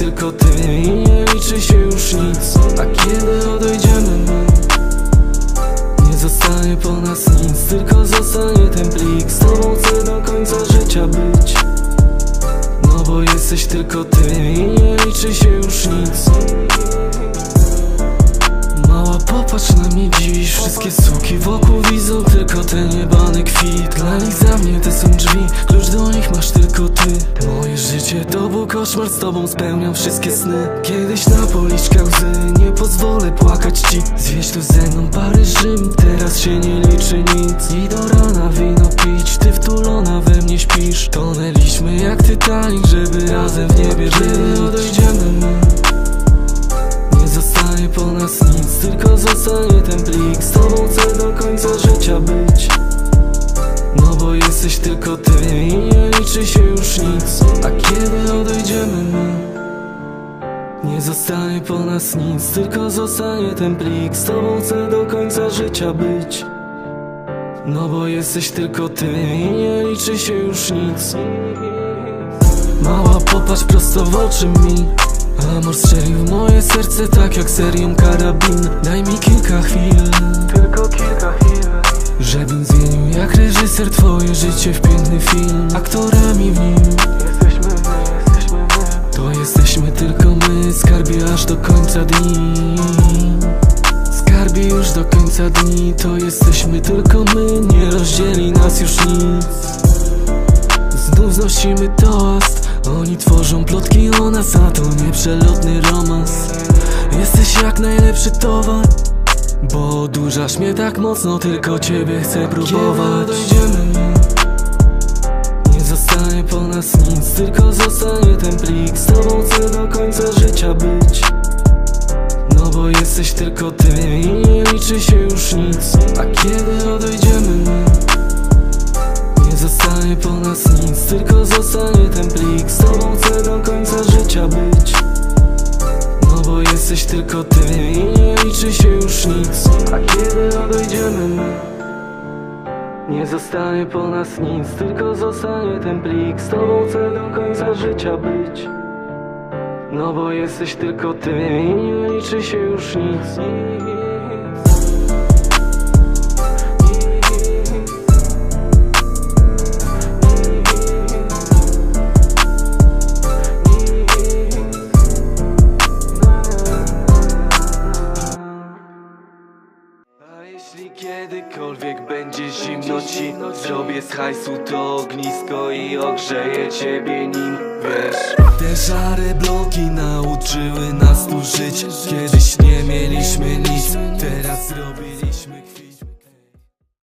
tylko ty I nie liczy się już nic. A kiedy odejdziemy my Nie zostanie po nas nic. Tylko zostanie ten plik. Z tobą chcę do końca życia być. No bo jesteś tylko ty I nie liczy się już nic. Mała popatrz na mnie dziś. Wszystkie suki wokół widzą tylko ten jebany kwit. Dla nich za mnie te są drzwi. Klucz do nich masz tylko ty. Moje życie to był koszmar. Z tobą spełniam wszystkie sny. Kiedyś na policzkach łzy Nie pozwolę płakać ci. Zwieź tu ze mną parę Rzym. Teraz się nie liczy nic. I do rana wino pić. Ty wtulona we mnie śpisz. Tonęliśmy jak Titanic Żeby razem w niebie Kiedy odejdziemy my nie zostanie po nas nic, tylko zostanie ten plik. Z tobą chcę do końca życia być. No bo jesteś tylko ty i nie liczy się już nic Nie zostanie po nas nic, tylko zostanie ten plik. Z tobą chcę do końca życia być. No bo jesteś tylko ty i nie liczy się już nic. Mała popatrz prosto w oczy mi. Amor strzelił w moje serce tak jak serią karabin. Daj mi kilka chwil. Tylko kilka chwil. Żebym zmienił jak reżyser twoje życie w piękny film. Aktorami w nim Jesteśmy my, jesteśmy my. To jesteśmy tylko my Skarbie aż do końca dni. Skarbie już do końca dni To jesteśmy tylko my Nie rozdzieli nas już nic. Znów znosimy toast Oni tworzą plotki o nas A to nie przelotny romans. Jesteś jak najlepszy towar Bo odurzasz mnie tak mocno Tylko ciebie chcę próbować Kiedy odejdziemy Nie zostanie po nas nic Tylko zostanie ten plik. Z tobą chcę do końca życia być. No bo jesteś tylko ty i nie liczy się już nic. A kiedy odejdziemy? My nie zostanie po nas nic, tylko zostanie ten plik. Z tobą chcę do końca życia być. No bo jesteś tylko ty i nie liczy Nie zostanie po nas nic, tylko zostanie ten plik. Z tobą chcę do końca życia być. No bo jesteś tylko ty i nie liczy się już nic jeśli kiedykolwiek będzie zimno ci Zrobię z hajsu to ognisko i ogrzeję ciebie nim. Wiesz Te szare bloki nauczyły nas tu żyć. Kiedyś nie mieliśmy nic Teraz zrobiliśmy